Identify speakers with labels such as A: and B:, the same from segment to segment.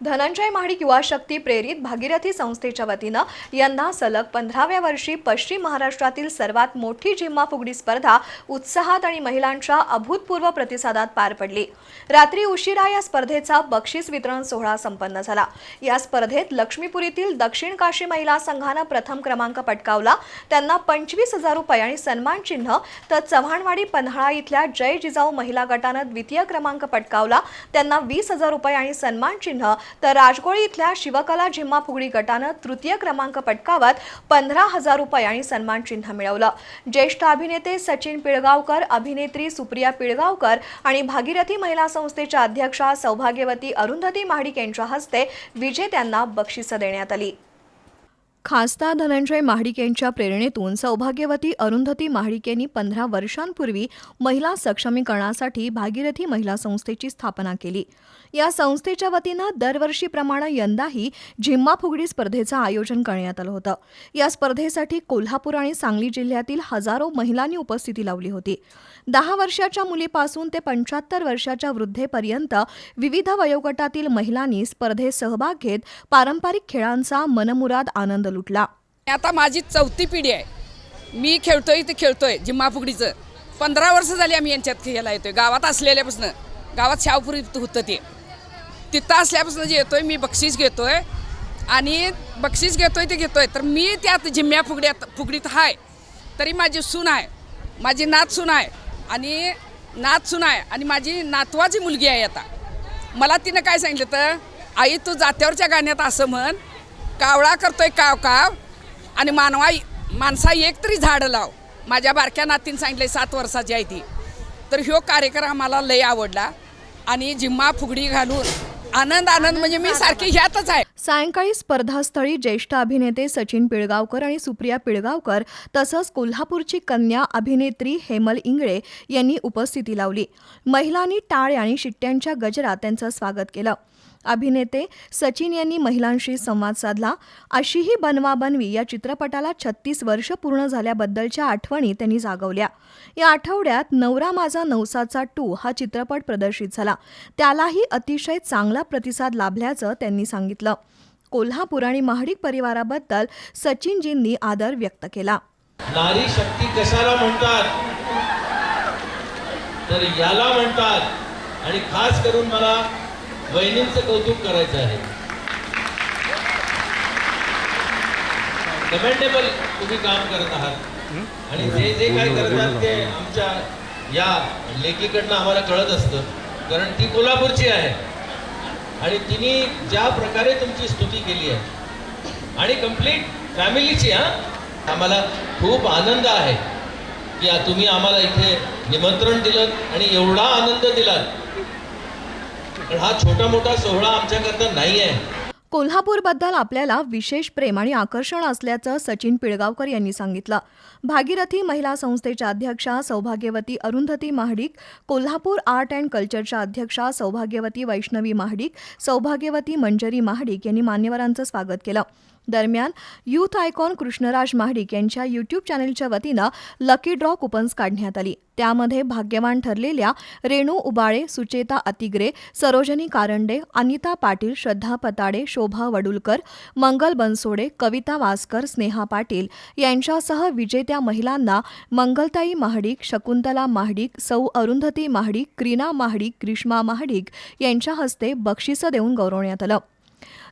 A: धनंजय महाडिक युवा शक्ती प्रेरित भागीरथी संस्थेच्या वतीनं यंदा सलग पंधराव्या वर्षी पश्चिम महाराष्ट्रातील सर्वात मोठी जिम्मा फुगडी स्पर्धा उत्साहात आणि महिलांच्या अभूतपूर्व प्रतिसादात पार पडली. रात्री उशिरा या स्पर्धेचा बक्षीस वितरण सोहळा संपन्न झाला. या स्पर्धेत लक्ष्मीपुरीतील दक्षिण काशी महिला संघानं प्रथम क्रमांक पटकावला. त्यांना पंचवीस हजार रुपये आणि सन्मान चिन्ह तर चव्हाणवाडी पन्हाळा इथल्या जय जिजाऊ महिला गटानं द्वितीय क्रमांक पटकावला. त्यांना वीस हजार रुपये आणि सन्मान चिन्ह तर राजगोळी इथल्या शिवकला झिम्मा फुगडी गटानं तृतीय क्रमांक पटकावत पंधरा हजार रुपये आणि सन्मान चिन्ह मिळवलं. ज्येष्ठ अभिनेते सचिन पिळगावकर अभिनेत्री सुप्रिया पिळगावकर आणि भागीरथी महिला संस्थेच्या अध्यक्षा सौभाग्यवती अरुंधती महाडिक यांच्या हस्ते विजेत्यांना बक्षिसं देण्यात आली. खासदार धनंजय महाडिक यांच्या प्रेरणेतून सौभाग्यवती अरुंधती महाडिक यांनी पंधरा वर्षांपूर्वी महिला सक्षमीकरणासाठी भागीरथी महिला संस्थेची स्थापना केली. या संस्थेच्या वतीनं दरवर्षीप्रमाणे यंदाही झिम्मा फुगडी स्पर्धेचं आयोजन करण्यात आलं होतं. या स्पर्धेसाठी कोल्हापूर आणि सांगली जिल्ह्यातील हजारो महिलांनी उपस्थिती लावली होती. दहा वर्षाच्या मुलीपासून ते पंच्याहत्तर वर्षाच्या वृद्धेपर्यंत विविध वयोगटातील महिलांनी स्पर्धेत सहभाग घेत पारंपरिक खेळांचा मनमुराद आनंद लुटला.
B: आता माझी चौथी पिढी आहे. मी खेळतोय ते खेळतोय जिम्मा फुगडीचं पंधरा वर्ष झाली आम्ही यांच्यात खेळायला येतोय. गावात असलेल्यापासून गावात शावपुरी होतं ते. तिथं असल्यापासून जे येतोय मी बक्षीस घेतोय. आणि बक्षीस घेतोय ते घेतोय. तर मी त्यात जिम्म्या फुगड्यात फुगडीत आहे तरी माझी सून आहे. माझी नात सून आहे. आणि नात सून आहे. आणि माझी नातवाची मुलगी आहे आता. मला तिनं काय सांगितलं तर आई तू जात्यावरच्या गाण्यात असं म्हण. कावळा करतोय काव काव. आणि मानवा माणसा एक तरी झाडं लाव. माझ्या बारक्या नातीनं सांगितलं सात वर्षाची आहे ती. तर ह्यो कार्यक्रम आम्हाला लय आवडला. आणि जिम्मा फुगडी घालून आनंद आनंद म्हणजे मी सारखी ह्यातच आहे.
A: सायंकाळी स्पर्धास्थळी ज्येष्ठ अभिनेते सचिन पिळगावकर आणि सुप्रिया पिळगावकर तसंच कोल्हापूरची कन्या अभिनेत्री हेमल इंगळे यांनी उपस्थिती लावली. महिलांनी टाळे आणि शिट्ट्यांच्या गजरात त्यांचं स्वागत केलं. अभिनेते सचिन यांनी महिलांशी संवाद साधला. अशीही बनवा बनवी या चित्रपटाला छत्तीस वर्ष पूर्ण झाल्याबद्दलच्या आठवणी त्यांनी जागवल्या. या आठवड्यात नवरा माझा नवसाचा टू हा चित्रपट प्रदर्शित झाला. त्यालाही अतिशय चांगला प्रतिसाद लाभल्याचं त्यांनी सांगितलं. कोल्हापूर आणि महाडिक परिवाराबद्दल सचिनजींनी आदर व्यक्त केला.
C: नारी शक्ती कशाला म्हणतात? तर याला म्हणतात. आणि खास करून मला वहिनींचं कौतुक करायचं आहे. कमेंडेबल तुम्ही काम करत आहात. आणि जे जे काय करतात ते आमच्या या लेखीकडनं आम्हाला कळत असतं. कारण ती कोल्हापूरची आहे. आणि तिने ज्या प्रकारे तुमची स्तुती केली आहे. आणि कंप्लीट फॅमिलीची हा? आम्हाला खूप आनंद आहे. की तुम्ही आम्हाला इथे निमंत्रण दिलं आणि एवढा आनंद दिलात. पण हा छोटा मोठा सोहळा आमच्याकरता नाही आहे.
A: कोल्हापूरबद्दल आपल्याला विशेष प्रेम आणि आकर्षण असल्याचं सचिन पिळगावकर यांनी सांगितलं. भागीरथी महिला संस्थेच्या अध्यक्षा सौभाग्यवती अरुंधती महाडिक कोल्हापूर आर्ट अँड कल्चरच्या अध्यक्षा सौभाग्यवती वैष्णवी महाडिक सौभाग्यवती मंजरी महाडिक यांनी मान्यवरांचं स्वागत केलं. दरम्यान युथ आयकॉन कृष्णराज महाडिक यांच्या यूट्यूब चॅनेलच्या वतीनं लकी ड्रॉ कुपन्स काढण्यात आली. त्यामध्ये भाग्यवान ठरलेल्या रेणू उबाळे सुचेता अतिग्रे सरोजनी कारंडे अनिता पाटील श्रद्धा पताडे शोभा वडुलकर मंगल बनसोडे कविता वासकर स्नेहा पाटील यांच्यासह विजेत्या महिलांना मंगलताई महाडिक शकुंतला महाडिक सौ अरुंधती महाडिक क्रीना महाडिक ग्रीष्मा महाडिक यांच्या हस्ते बक्षिसं देऊन गौरवण्यात आलं.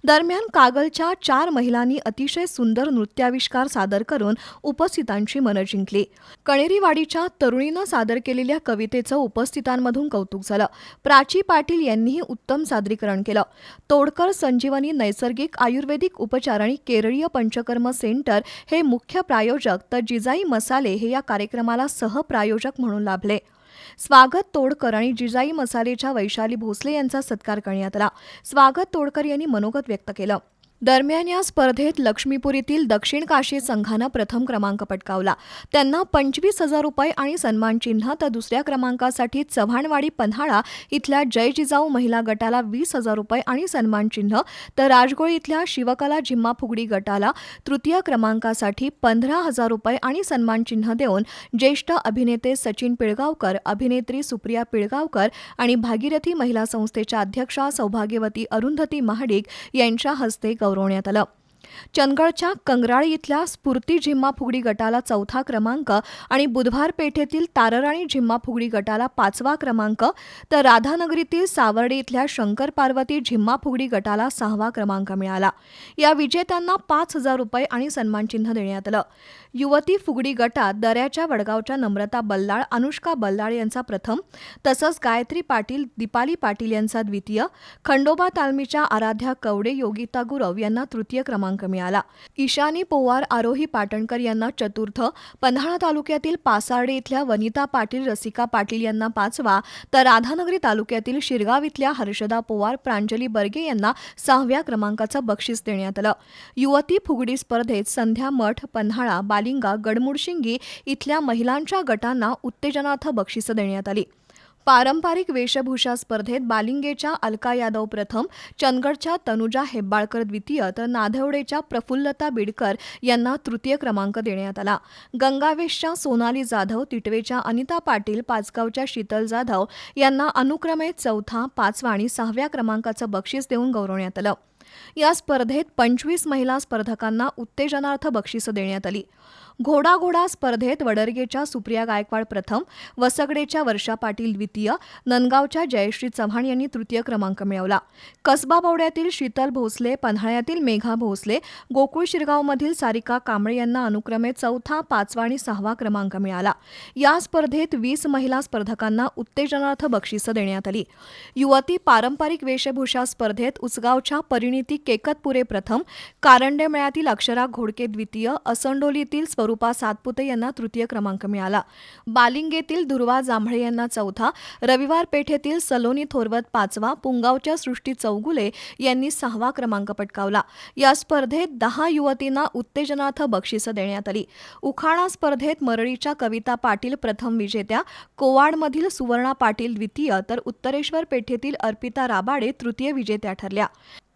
A: दरम्यान कागलच्या चार महिलांनी अतिशय सुंदर नृत्याविष्कार सादर करून उपस्थितांची मनं जिंकली. कणेरीवाडीच्या तरुणीनं सादर केलेल्या कवितेचं उपस्थितांमधून कौतुक झालं. प्राची पाटील यांनीही उत्तम सादरीकरण केलं. तोडकर संजीवनी नैसर्गिक आयुर्वेदिक उपचार आणि केरळीय पंचकर्म सेंटर हे मुख्य प्रायोजक तर जिजाई मसाले हे या कार्यक्रमाला सहप्रायोजक म्हणून लाभले. स्वागत तोडकर आणि जिजाई मसालेच्या वैशाली भोसले यांचा सत्कार करण्यात आला. स्वागत तोडकर यांनी मनोगत व्यक्त केलं. दरम्यान या स्पर्धेत लक्ष्मीपुरीतील दक्षिण काशी संघानं प्रथम क्रमांक पटकावला. त्यांना पंचवीस हजार रुपये आणि सन्मानचिन्ह तर दुसऱ्या क्रमांकासाठी चव्हाणवाडी पन्हाळा इथल्या जय जिजाऊ महिला गटाला वीस हजार रुपये आणि सन्मानचिन्ह तर राजगोळी इथल्या शिवकला झिम्मा फुगडी गटाला तृतीय क्रमांकासाठी पंधरा हजार रुपये आणि सन्मानचिन्ह देऊन ज्येष्ठ अभिनेते सचिन पिळगावकर अभिनेत्री सुप्रिया पिळगावकर आणि भागीरथी महिला संस्थेच्या अध्यक्षा सौभाग्यवती अरुंधती महाडिक यांच्या हस्ते गौरवण्यात आलं. चंदगडच्या कंगराळी इथल्या स्फूर्ती झिम्मा फुगडी गटाला चौथा क्रमांक आणि बुधवार पेठेतील तारराणी झिम्मा फुगडी गटाला पाचवा क्रमांक तर राधानगरीतील सावर्डे इथल्या शंकर पार्वती झिम्मा फुगडी गटाला सहावा क्रमांक मिळाला. या विजेत्यांना पाच हजार रुपये आणि सन्मानचिन्ह देण्यात आलं. युवती फुगडी गटात दऱ्याच्या वडगावच्या नम्रता बल्लाळ अनुष्का बल्लाळ यांचा प्रथम तसंच गायत्री पाटील दीपाली पाटील यांचा द्वितीय खंडोबा तालमीच्या आराध्या कवडे योगिता गुरव यांना तृतीय क्रमांक मिळाला. ईशानी पोवार आरोही पाटणकर यांना चतुर्थ पन्हाळा तालुक्यातील पासार्डे इथल्या वनिता पाटील रसिका पाटील यांना पाचवा तर राधानगरी तालुक्यातील शिरगाव इथल्या हर्षदा पोवार प्रांजली बर्गे यांना सहाव्या क्रमांकाचं बक्षीस देण्यात आलं. युवती फुगडी स्पर्धेत संध्या मठ पन्हाळा बालिंगा गडमुडशिंगी इथल्या महिलांच्या गटांना उत्तेजनार्थ बक्षिसं देण्यात आली. पारंपरिक वेशभूषा स्पर्धेत बालिंगेच्या अलका यादव प्रथम चंदगडच्या तनुजा हेब्बाळकर द्वितीय तर नाधवडेच्या प्रफुल्लता बिडकर यांना तृतीय क्रमांक देण्यात आला. गंगावेशच्या सोनाली जाधव तिटवेच्या अनिता पाटील पाचगावच्या शीतल जाधव यांना अनुक्रमे चौथा पाचवा आणि सहाव्या क्रमांकाचं बक्षीस देऊन गौरवण्यात आलं. या स्पर्धेत पंचवीस महिला स्पर्धकांना उत्तेजनार्थ बक्षिसं देण्यात आली. घोडा घोडा स्पर्धेत वडरगेच्या सुप्रिया गायकवाड प्रथम वसगडेच्या वर्षा पाटील द्वितीय नंदगावच्या जयश्री चव्हाण यांनी तृतीय क्रमांक मिळवला. कसबा बवड्यातील शीतल भोसले पन्हाळ्यातील मेघा भोसले गोकुळ शिरगावमधील सारिका कांबळे यांना अनुक्रमे चौथा पाचवा आणि सहावा क्रमांक मिळाला. या स्पर्धेत वीस महिला स्पर्धकांना उत्तेजनार्थ बक्षिसं देण्यात आली. युवती पारंपरिक वेशभूषा स्पर्धेत उचगावच्या परिणित केकतपुरे प्रथम कारंडे मेळ्यातील अक्षरा घोडके द्वितीय असंडोलीतील स्वरूपा सातपुते यांना तृतीय क्रमांक मिळाला. बालिंगेतील दुर्वा जांभळे यांना चौथा रविवार पेठेतील सलोनी थोरवत पाचवा पुंगावच्या सृष्टी चौगुले यांनी सहावा क्रमांक पटकावला. या स्पर्धेत दहा युवतींना उत्तेजनार्थ बक्षिसं देण्यात आली. उखाणा स्पर्धेत मरळीच्या कविता पाटील प्रथम विजेत्या कोवाडमधील सुवर्णा पाटील द्वितीय तर उत्तरेश्वर पेठेतील अर्पिता राबाडे तृतीय विजेत्या ठरल्या.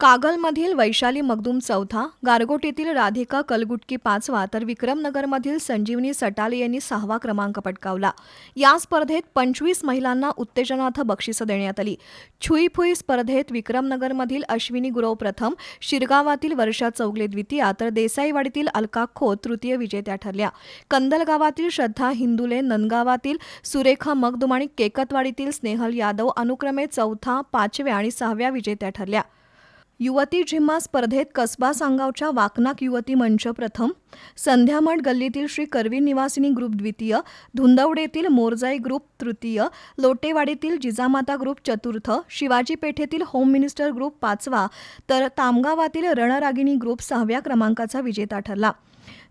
A: कागलमधील वैशाली मगदूम चौथा गारगोटीतील राधिका कलगुटकी पाचवा तर विक्रमनगरमधील संजीवनी सटाले यांनी सहावा क्रमांक पटकावला. या स्पर्धेत पंचवीस महिलांना उत्तेजनार्थ बक्षिसं देण्यात आली. छुईफुई स्पर्धेत विक्रमनगरमधील अश्विनी गुरव प्रथम शिरगावातील वर्षा चौगले द्वितीया तर देसाईवाडीतील अलका खोत तृतीय विजेत्या ठरल्या. कंदलगावातील श्रद्धा हिंदुले नंदगावातील सुरेखा मगदुम आणि केकतवाडीतील स्नेहल यादव अनुक्रमे चौथा पाचव्या आणि सहाव्या विजेत्या ठरल्या. युवती झिम्मा स्पर्धेत कसबा सांगावच्या वाकनाक युवती मंच प्रथम संध्यामठ गल्लीतील श्री करवी निवासिनी ग्रुप द्वितीय धुंदवडेतील मोरजाई ग्रुप तृतीय लोटेवाडीतील जिजामाता ग्रुप चतुर्थ शिवाजी पेठेतील होम मिनिस्टर ग्रुप पाचवा तर तामगावातील रणरागिणी ग्रुप सहाव्या क्रमांकाचा विजेता ठरला.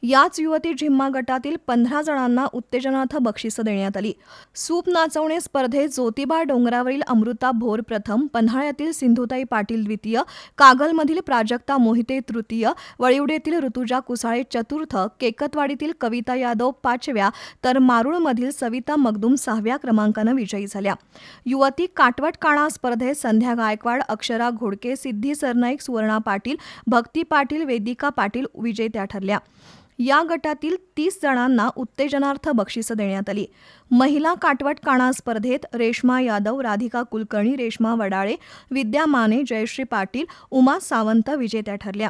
A: याच युवती झिम्मा गटातील पंधरा जणांना उत्तेजनार्थ बक्षिसं देण्यात आली. सूप नाचवणे स्पर्धेत ज्योतिबा डोंगरावरील अमृता भोर प्रथम पन्हाळ्यातील सिंधुताई पाटील द्वितीय कागलमधील प्राजक्ता मोहिते तृतीय वळिवडेतील ऋतुजा कुसाळे चतुर्थ केकतवाडीतील कविता यादव पाचव्या तर मारुळमधील सविता मगदूम सहाव्या क्रमांकानं विजयी झाल्या. युवती काटवट काणा स्पर्धेत संध्या गायकवाड अक्षरा घोडके सिद्धी सरनाईक सुवर्णा पाटील भक्ती पाटील वेदिका पाटील विजेत्या ठरल्या. या गटातील तीस जणांना उत्तेजनार्थ बक्षिसं देण्यात आली. महिला काटवट काणा स्पर्धेत रेश्मा यादव राधिका कुलकर्णी रेश्मा वडाळे विद्या माने जयश्री पाटील उमा सावंत विजेत्या ठरल्या.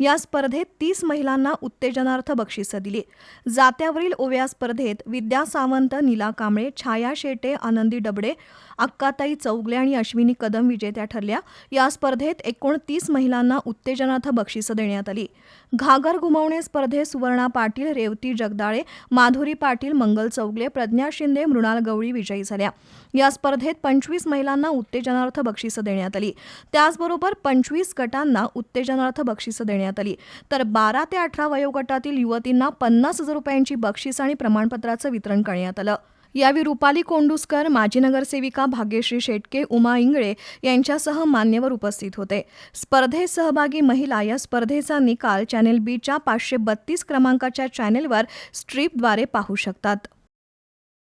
A: या स्पर्धेत तीस महिलांना उत्तेजनार्थ बक्षिसं दिली. जात्यावरील ओव्या स्पर्धेत विद्या सावंत नीला कांबळे छाया शेटे आनंदी डबडे अक्काताई चौगले आणि अश्विनी कदम विजेत्या ठरल्या. या स्पर्धेत एकोणतीस महिलांना उत्तेजनार्थ बक्षिसं देण्यात आली. घागर घुमवणे स्पर्धेत सुवर्णा पाटील रेवती जगदाळे माधुरी पाटील मंगल चौगले प्रज्ञा शिंदे मृणाल गवळी विजयी झाल्या. या स्पर्धेत पंचवीस महिलांना उत्तेजनार्थ बक्षिसं देण्यात आली. त्याचबरोबर पंचवीस गटांना उत्तेजनार्थ बक्षिसं देण्यात आली. तर बारा ते अठरा वयोगटातील युवतींना पन्नास हजार रुपयांची बक्षीस आणि प्रमाणपत्राचं वितरण करण्यात आलं. यावेळी रुपाली कोंडुसकर माजी नगरसेविका भाग्यश्री शेटके उमा इंगळे यांच्यासह मान्यवर उपस्थित होते. स्पर्धेत सहभागी महिला या स्पर्धेचा निकाल चॅनेल बीच्या पाचशे बत्तीस क्रमांकाच्या चॅनेलवर स्ट्रीपद्वारे पाहू शकतात.